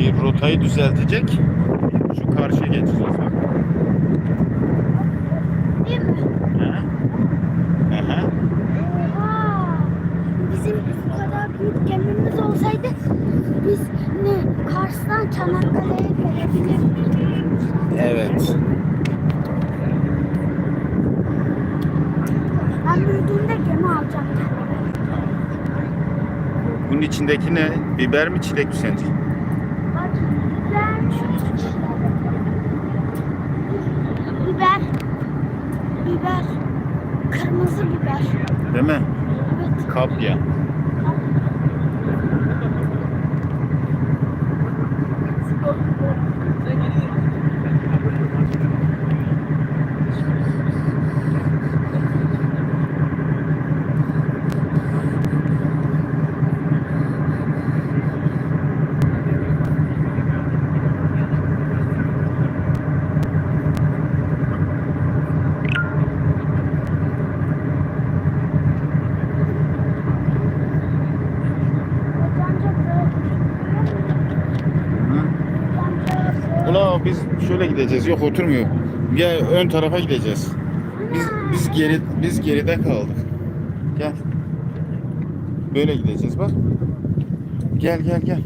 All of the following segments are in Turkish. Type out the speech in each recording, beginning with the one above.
şey rotayı düzeltecek. Şu karşıya geçeceğiz bak. Değil mi? Oha! Bizim bu kadar büyük gemimiz olsaydı biz ne Kars'tan Çanakkale'ye gelebilirdik. Evet. Ben büyüdüğümde gemi alacağım. Bunun içindeki ne? Biber mi çilek mi sence? Bak biber şu Biber. Biber. Kırmızı biber. Değil mi? Evet. Kapya. Ula biz şöyle gideceğiz. Yok oturmuyor. Gel ön tarafa gideceğiz. Biz biz geri biz geride kaldık. Gel. Böyle gideceğiz bak. Gel gel gel.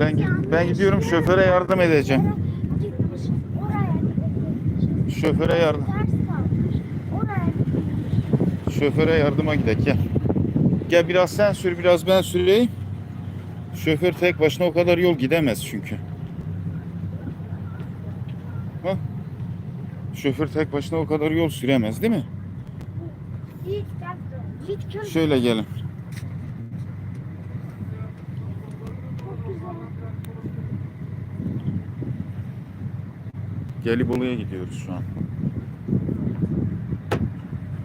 Ben ben gidiyorum şoföre yardım edeceğim. Şoföre yardım. Şoföre yardıma gidelim gel. Gel biraz sen sür biraz ben süreyim. Şoför tek başına o kadar yol gidemez çünkü. Ha? Şoför tek başına o kadar yol süremez değil mi? Şöyle gelin. Gelibolu'ya gidiyoruz şu an.